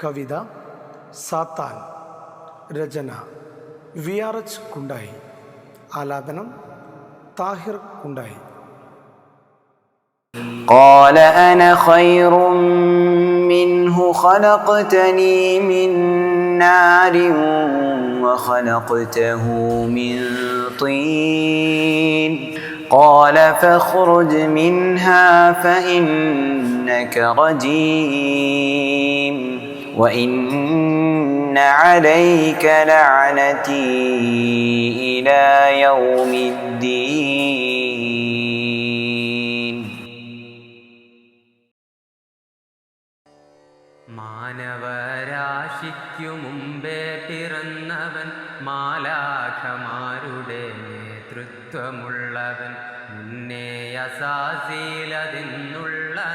കവിത സാത്താൻ രചന V R H Kundayi ആലാപനം താഹിർ കുണ്ടായി قال أنا خير منه خلقتني من نار وخلقته من طين قال فاخرج منها فإنك رجيم وإن عليك لعنتي إلى يوم الدين മാനവരാശിക്കു മുമ്പേ പിറന്നവൻ മാലാഖമാരുടെ നേതൃത്വമുള്ളവൻ മുന്നേ അസാസീലതെന്നുള്ള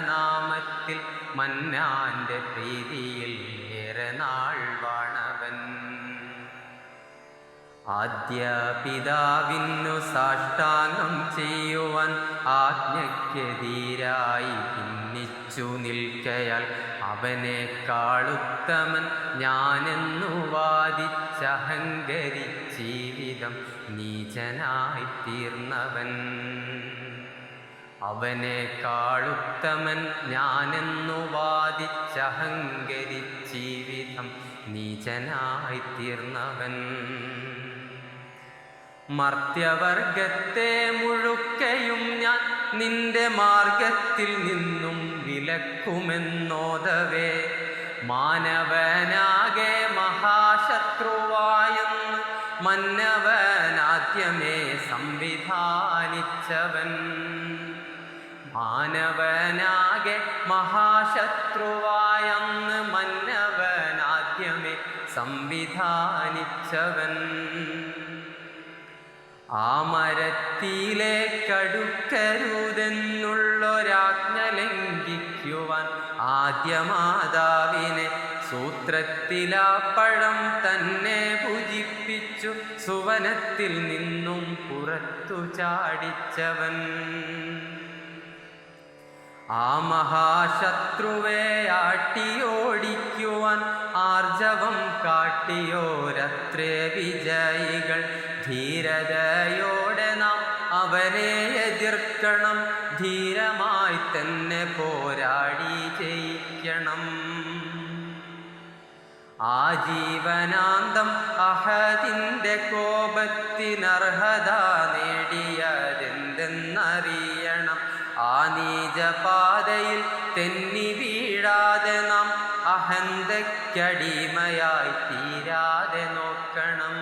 നാമത്തിൽ മന്നാന്റെ പ്രീതിയിൽ ഏറെ നാൾ വാണവൻ. ആദ്യ പിതാവിന്നു സാഷ്ടാംഗം ചെയ്യുവാൻ ആജ്ഞയ്ക്കെതിരായി ഭിന്നിച്ചു നിൽക്കയാൽ അവനേക്കാളുത്തമൻ കാളുത്തമൻ ഞാനെന്നു വാദിച്ചഹങ്കരിച്ചീവിതം നീചനായി തീർന്നവൻ അവനെ കാളുത്തമൻ ഞാനെന്നു വാദിച്ചഹങ്കരിച്ചീവിധം നീചനായി തീർന്നവൻ. മർത്യവർഗത്തെ മുഴുക്കയും ഞാൻ നിന്റെ മാർഗത്തിൽ നിന്നും വിലക്കുമെന്നോതവേ. മാനവനാകെ മഹാശത്രുവായെന്ന് മന്നവനാദ്യമേ സംവിധാനിച്ചവൻ. മാനവനാകെ മഹാശത്രുവായന്ന് മന്നവനാദ്യമേ സംവിധാനിച്ചവൻ. ആ മരത്തിലെ കടുക്കരുതെന്നുള്ളൊരാജ്ഞ ലംഘിക്കുവാൻ ആദ്യമാതാവിനെ സൂത്രത്തിലാ പഴം തന്നെ പൂജിപ്പിച്ചു സുവനത്തിൽ നിന്നും പുറത്തു ചാടിച്ചവൻ. ആ മഹാശത്രുവെ ആട്ടിയോടിക്കുവാൻ ആർജവം കാട്ടിയോരത്രേ വിജയികൾ. ധീരതയോടെ നാം അവരെ എതിർക്കണം. ധീരമായി തന്നെ പോരാടി ജയിക്കണം. ആ ജീവനാന്തം അഹദിന്റെ കോപത്തിനർഹത നീചപാതയിൽ തെന്നി വീഴാതെ നാം അഹന്തയ്ക്കടിമയായി തീരാതെ നോക്കണം.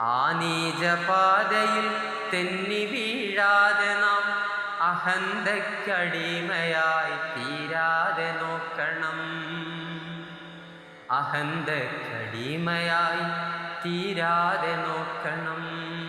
ആ നീചപാതയിൽ തെന്നി വീഴാതെ നാം അഹന്തയ്ക്കടിമയായി തീരാതെ നോക്കണം. അഹന്തക്കടിമയായി തീരാതെ നോക്കണം.